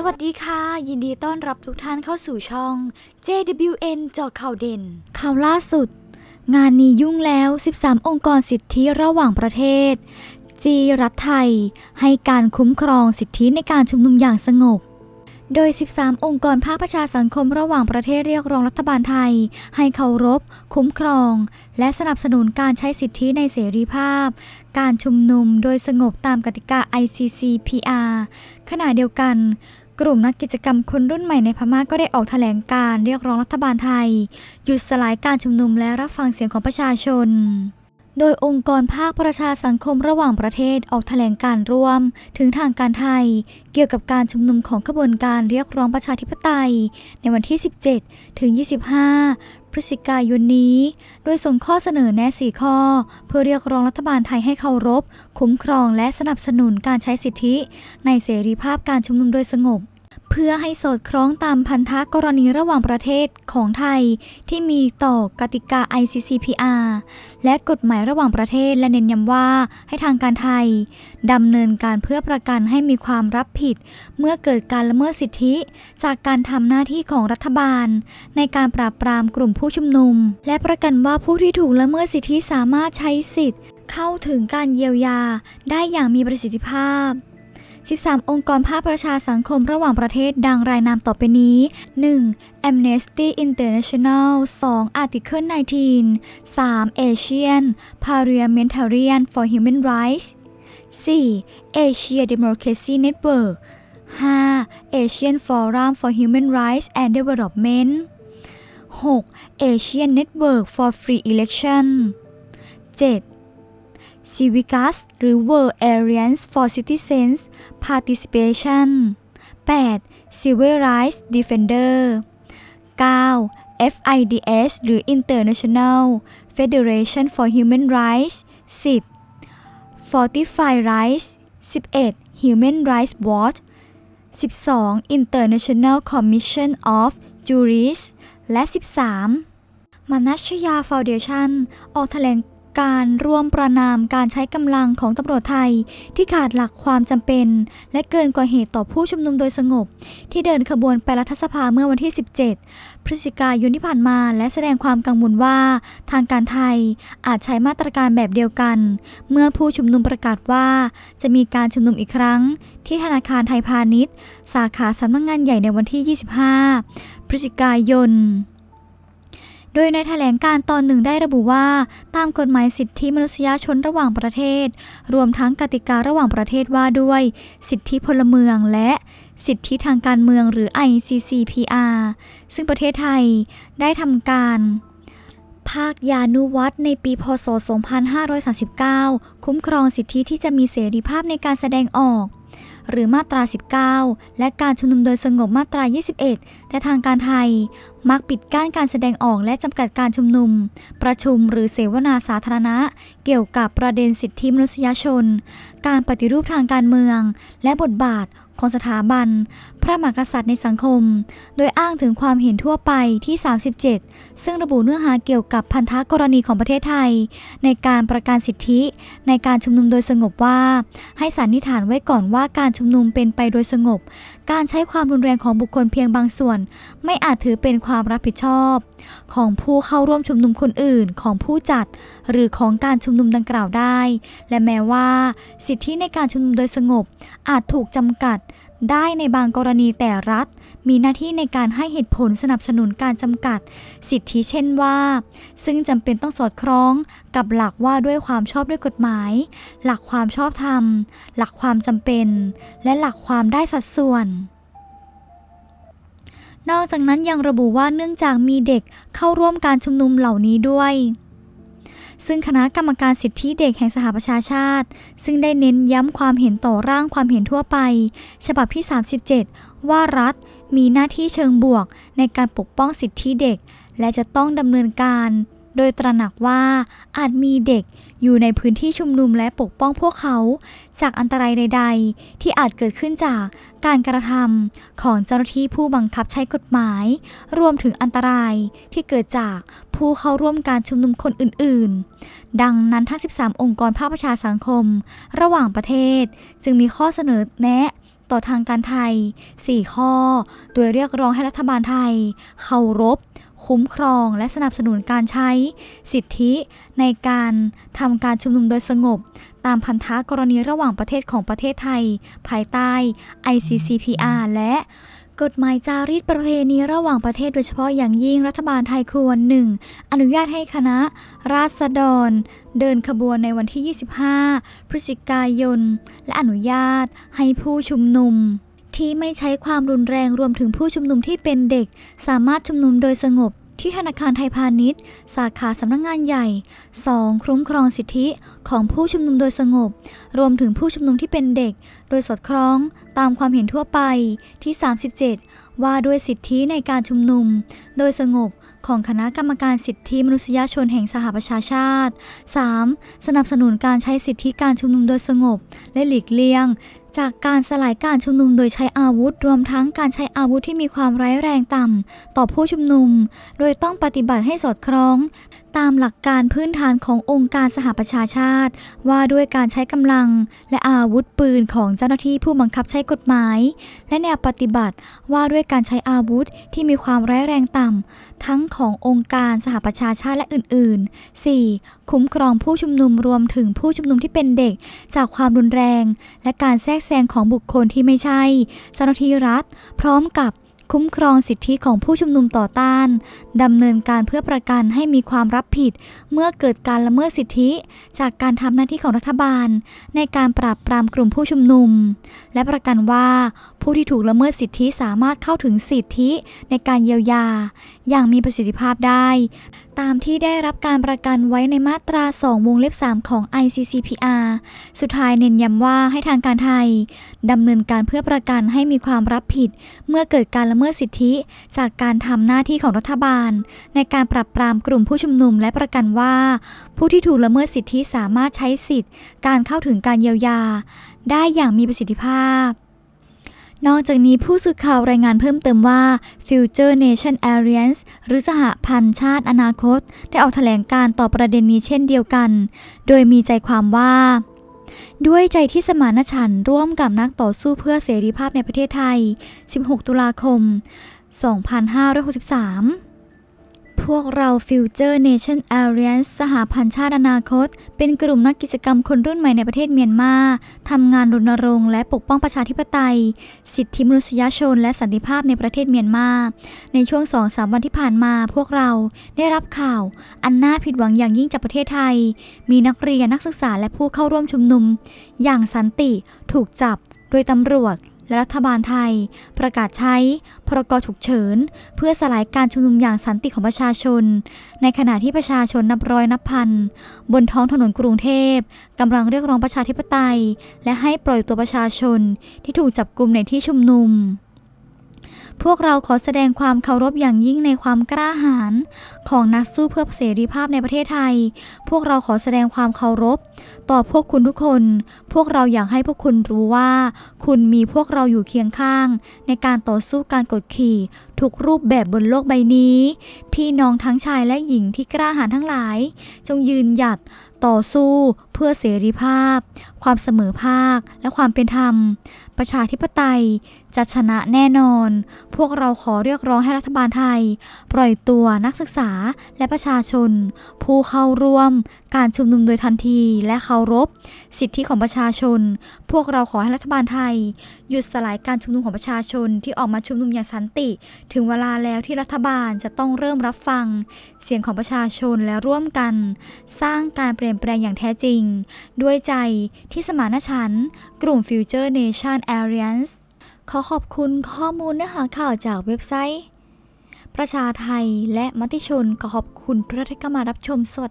สวัสดีค่ะ ยินดีต้อนรับทุกท่านเข้าสู่ช่อง JWN เจาะข่าวเด่น ข่าวล่าสุด งานนี้ยุ่งแล้ว 13 องค์กรสิทธิระหว่างประเทศ จีรัฐไทย ให้การคุ้มครองสิทธิในการชุมนุมอย่างสงบ โดย 13 องค์กรภาคประชาสังคมระหว่างประเทศเรียกร้องรัฐบาลไทย ให้เคารพ คุ้มครอง และสนับสนุนการใช้สิทธิในเสรีภาพ การชุมนุมโดยสงบตามกติกา ICCPR ขณะเดียวกัน กลุ่มนักกิจกรรมคนรุ่นใหม่ในพม่าก็ได้ออกแถลงการเรียกร้องรัฐบาลไทย หยุดสลายการชุมนุมและรับฟังเสียงของประชาชน โดยองค์กรภาคประชาสังคมระหว่างประเทศออกแถลงการร่วม ถึงทางการไทย เกี่ยวกับการชุมนุมของขบวนการเรียกร้องประชาธิปไตย ในวันที่ 17 ถึง 25พฤศจิกายนนี้ โดยส่งข้อเสนอแนะ4ข้อ เพื่อเรียกร้องรัฐบาลไทยให้เคารพ คุ้มครองและสนับสนุนการใช้สิทธิ ในเสรีภาพการชุมนุมโดยสงบ เพื่อให้สอดคล้องตามพันธะกรณีระหว่างประเทศของไทยที่มีต่อกติกา ICCPR และกฎหมายระหว่างประเทศและเน้นย้ำว่าให้ทางการไทยดำเนินการเพื่อประกันให้มีความรับผิด เมื่อเกิดการละเมิดสิทธิ จากการทำหน้าที่ของรัฐบาล ในการปราบปรามกลุ่มผู้ชุมนุม และประกันว่าผู้ที่ถูกละเมิดสิทธิสามารถใช้สิทธิ์ เข้าถึงการเยียวยาได้อย่างมีประสิทธิภาพ 13 องค์กรภาคประชาสังคมระหว่างประเทศดังรายนามต่อไปนี้ 1. Amnesty International 2. Article 19 3. Asian Parliamentarian for Human Rights 4. Asia Democracy Network 5. Asian Forum for Human Rights and Development 6. Asian Network for Free Election 7. Civicus หรือ World Alliance for Citizens Participation 8. Civil Rights Defender 9. FIDS หรือ International Federation for Human Rights 10. Fortify Rights 11. Human Rights Watch 12. International Commission of Jurists และ 13. มานัชยาฟาวเดชันออกแถลง การร่วมประนามการใช้กำลังของตำรวจไทย ที่ขาดหลักความจำเป็น และเกินกว่าเหตุต่อผู้ชุมนุมโดยสงบ ที่เดินขบวนไปรัฐสภาเมื่อวันที่ 17 พฤศจิกายนที่ผ่านมา และแสดงความกังวลว่า ทางการไทยอาจใช้มาตรการแบบเดียวกัน เมื่อผู้ชุมนุมประกาศว่า จะมีการชุมนุมอีกครั้ง ที่ธนาคารไทยพาณิชย์ สาขาสำนักงงานใหญ่ในวันที่ 25 พฤศจิกายน โดยในแถลงการตอนหนึ่งได้ระบุว่า ตามกฎหมายสิทธิมนุษยชนระหว่างประเทศ รวมทั้งกติการะหว่างประเทศว่าด้วย สิทธิพลเมืองและสิทธิทางการเมืองหรือ ICCPR ซึ่งประเทศไทยได้ทำการภาคยานุวัตรในปีพศ 2539 คุ้มครองสิทธิที่จะมีเสรีภาพในการแสดงออก หรือมาตรา 19 และการชุมนุมโดยสงบมาตรา 21 แต่ทางการไทย มักปิดกั้นการแสดงออกและจำกัดการชุมนุม ประชุมหรือเสวนาสาธารณะ เกี่ยวกับประเด็นสิทธิมนุษยชน การปฏิรูปทางการเมือง และบทบาท ของสถาบัน พระมหากษัตริย์ในสังคม โดยอ้างถึงความเห็นทั่วไปที่ 37 ซึ่งระบุเนื้อหาเกี่ยวกับพันธกรณีของประเทศไทย ในการประกันสิทธิ ในการชุมนุมโดยสงบว่า ให้สันนิษฐานไว้ก่อนว่าการชุมนุมเป็นไปโดยสงบ การใช้ความรุนแรงของบุคคลเพียงบางส่วน ไม่อาจถือเป็นความรับผิดชอบ ของผู้เข้าร่วมชุมนุมคนอื่นของผู้จัด หรือของการชุมนุมดังกล่าวได้ และแม้ว่า สิทธิในการชุมนุมโดยสงบ อาจถูกจำกัด ได้ในบางกรณีแต่รัฐ มีหน้าที่ในการให้เหตุผลสนับสนุนการจำกัด สิทธิเช่นว่า ซึ่งจำเป็นต้องสอดคล้องกับหลักว่าด้วยความชอบด้วยกฎหมาย หลักความชอบธรรม หลักความจำเป็น และหลักความได้สัดส่วนนอกจากนั้นยังระบุว่าเนื่องจากมีเด็กเข้าร่วมการชุมนุมเหล่านี้ด้วย ซึ่งคณะกรรมการสิทธิเด็กแห่งสหประชาชาติ ซึ่งได้เน้นย้ำความเห็นต่อร่างความเห็นทั่วไป ฉบับที่ 37 ว่ารัฐมีหน้าที่เชิงบวกในการปกป้องสิทธิเด็ก และจะต้องดำเนินการ โดยตระหนักว่าอาจมีเด็กอยู่ในพื้นที่ชุมนุมและปกป้องพวกเขา จากอันตรายใด ๆ ที่อาจเกิดขึ้นจากการกระทำของเจ้าหน้าที่ผู้บังคับใช้กฎหมาย รวมถึงอันตรายที่เกิดจากผู้เข้าร่วมการชุมนุมคนอื่น ๆ ดังนั้นทั้ง 13 องค์กรภาคประชาสังคม ระหว่างประเทศ จึงมีข้อเสนอแนะต่อทางการไทย 4 ข้อ โดยเรียกร้องให้รัฐบาลไทย เคารพ คุ้มครองและสนับสนุนการใช้สิทธิในการทำการชุมนุมโดยสงบ ตามพันธะกรณีระหว่างประเทศของประเทศไทย ภายใต้ ICCPR และกฎหมายจารีตประเพณีระหว่างประเทศโดยเฉพาะอย่างยิ่งรัฐบาลไทยควร 1. อนุญาตให้คณะ ราษฎร เดินขบวนในวันที่ 25 พฤศจิกายน และอนุญาตให้ผู้ชุมนุม ที่ไม่ใช้ความรุนแรงรวมถึงผู้ชุมนุมที่เป็นเด็ก สามารถชุมนุมโดยสงบ ที่ธนาคารไทยพาณิชย์ สาขาสำนักงงานใหญ่ 2. คุ้มครองสิทธิของผู้ชุมนุมโดยสงบ รวมถึงผู้ชุมนุมที่เป็นเด็ก โดยสอดคล้อง ตามความเห็นทั่วไปที่ 37 ว่าด้วยสิทธิในการชุมนุม โดยสงบของคณะกรรมการสิทธิมนุษยชนแห่งสหประชาชาติ 3. สนับสนุนการใช้สิทธิการชุมนุมโดยสงบ และหลีกเลี่ยง จากการสลายการชุมนุมโดยใช้อาวุธ รวมทั้งการใช้อาวุธที่มีความร้ายแรงต่ำ ต่อผู้ชุมนุม โดยต้องปฏิบัติให้สอดคล้อง ตามหลักการพื้นฐานขององค์การสหประชาชาติ ว่าด้วยการใช้กำลังและอาวุธปืนของเจ้าหน้าที่ผู้บังคับใช้กฎหมาย และแนวปฏิบัติว่าด้วยการใช้อาวุธที่มีความร้ายแรงต่ำทั้งขององค์การสหประชาชาติและอื่น ๆ 4. คุ้มครองผู้ชุมนุมรวมถึงผู้ชุมนุมที่เป็นเด็ก จากความรุนแรง และการแทรกแซงของบุคคลที่ไม่ใช่เจ้าหน้าที่รัฐ พร้อมกับ คุ้มครองสิทธิของผู้ชุมนุมต่อต้านดำเนินการเพื่อประกันให้มีความรับผิด เมื่อเกิดการละเมิดสิทธิ จากการทำหน้าที่ของรัฐบาล ในการปราบปรามกลุ่มผู้ชุมนุม และประกันว่าผู้ที่ถูกละเมิดสิทธิสามารถเข้าถึงสิทธิในการเยียวยา อย่างมีประสิทธิภาพได้ ตามที่ได้รับการประกันไว้ในมาตรา 2 วงเล็บ 3 ของ ICCPR สุดท้ายเน้นย้ำว่าให้ทางการไทยดำเนินการเพื่อประกันให้มีความรับผิด เมื่อเกิดการละเมิดสิทธิ จากการทำหน้าที่ของรัฐบาล ในการปราบปรามกลุ่มผู้ชุมนุมและประกันว่า ผู้ที่ถูกละเมิดสิทธิสามารถใช้สิทธิการเข้าถึงการเยียวยา ได้อย่างมีประสิทธิภาพ นอกจากนี้ผู้สื่อข่าวรายงานเพิ่มเติมว่า Future Nation Alliance หรือสหพันธ์ชาติอนาคต ได้ออกแถลงการต่อประเด็นนี้เช่นเดียวกัน โดยมีใจความว่าด้วยใจที่สมานฉันท์ร่วมกับนักต่อสู้เพื่อเสรีภาพในประเทศไทย 16 ตุลาคม 2563 พวกเรา Future Nation Alliance สหพันธ์ชาติอนาคต เป็นกลุ่มนักกิจกรรมคนรุ่นใหม่ในประเทศเมียนมาทำงานรณรงค์และปกป้องประชาธิปไตย สิทธิมนุษยชน และสันติภาพในประเทศเมียนมา ในช่วง2-3วันที่ผ่านมาพวกเราได้รับข่าว อันน่าผิดหวังอย่างยิ่งจากประเทศไทย มีนักเรียนนักศึกษาและผู้เข้าร่วมชุมนุม อย่างสันติถูกจับโดยตำรวจ และรัฐบาลไทย ประกาศใช้ พรกฉุกเฉิน เพื่อสลายการชุมนุมอย่างสันติของประชาชน ในขณะที่ประชาชนนับร้อยนับพัน บนท้องถนนกรุงเทพกำลังเรียกร้องประชาธิปไตย และให้ปล่อยตัวประชาชนที่ถูกจับกลุมในที่ชุมนุม พวกเราขอแสดงความเคารพอย่างยิ่งในความกล้าหาญของนักสู้เพื่อเสรีภาพในประเทศไทย พวกเราขอแสดงความเคารพ ต่อพวกคุณทุกคน พวกเราอยากให้พวกคุณรู้ว่า คุณมีพวกเราอยู่เคียงข้าง ในการต่อสู้การกดขี่ทุกรูปแบบบนโลกใบนี้ พี่น้องทั้งชายและหญิงที่กล้าหาญทั้งหลาย จงยืนหยัดต่อสู้เพื่อเสรีภาพ ความเสมอภาคและความเป็นธรรม ประชาธิปไตย จะชนะแน่นอน พวกเราขอเรียกร้องให้รัฐบาลไทย ปล่อยตัวนักศึกษาและประชาชน ผู้เข้าร่วม การชุมนุมโดยทันทีและเคารพ สิทธิของประชาชน พวกเราขอให้รัฐบาลไทย หยุดสลายการชุมนุมของประชาชนที่ออกมาชุมนุมอย่างสันติ ถึงเวลาแล้วที่รัฐบาลจะต้องเริ่มรับฟัง เสียงของประชาชนและร่วมกัน สร้างการเปลี่ยนแปลงอย่างแท้จริง ด้วยใจที่สมานฉันท์กลุ่ม Future Nation Alliance ขอขอบคุณข้อมูลเนื้อหาข่าวจากเว็บไซต์ ประชาไทยและมติชนขอขอบคุณพระท่านที่เข้ามารับชมสวัสดี